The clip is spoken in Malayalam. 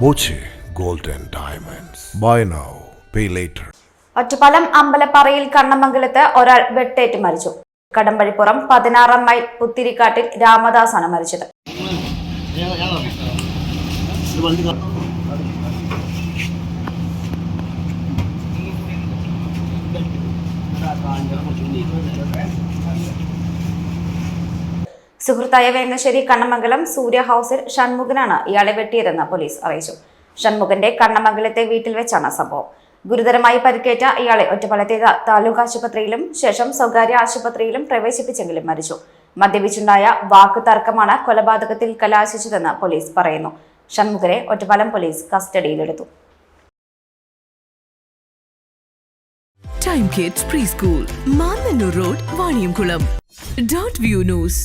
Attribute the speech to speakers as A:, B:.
A: Boche gold and Diamonds. Buy now, pay later.
B: Ottapalam അമ്പലപ്പാറയിൽ കണ്ണമംഗലത്ത് ഒരാൾ വെട്ടേറ്റ് മരിച്ചു കടമ്പഴിപ്പുറം പതിനാറാം മൈൽ പുത്തിരിക്കാട്ടിൽ രാമദാസാണ് മരിച്ചത് സുഹൃത്തായ വേങ്ങശ്ശേരി കണ്ണമംഗലം സൂര്യ ഹൗസിൽ ഷൺമുഖനാണ് ഇയാളെ വെട്ടിയതെന്ന് പോലീസ് അറിയിച്ചു. ഷൺമുഖന്റെ കണ്ണമംഗലത്തെ വീട്ടിൽ വെച്ചാണ് സംഭവം. ഗുരുതരമായി പരിക്കേറ്റ ഇയാളെ ഒറ്റപ്പാലത്തെ താലൂക്ക് ആശുപത്രിയിലും ശേഷം സ്വകാര്യ ആശുപത്രിയിലും പ്രവേശിപ്പിച്ചെങ്കിലും മരിച്ചു. മദ്യപിച്ചുണ്ടായ വാക്ക് തർക്കമാണ് കൊലപാതകത്തിൽ കലാശിച്ചതെന്ന് പോലീസ് പറയുന്നു. ഷൺമുഖരെ ഒറ്റപ്പാലം പോലീസ് കസ്റ്റഡിയിലെടുത്തു.
C: Time kids pre school Mannanur road Vaniyamkulam dot view news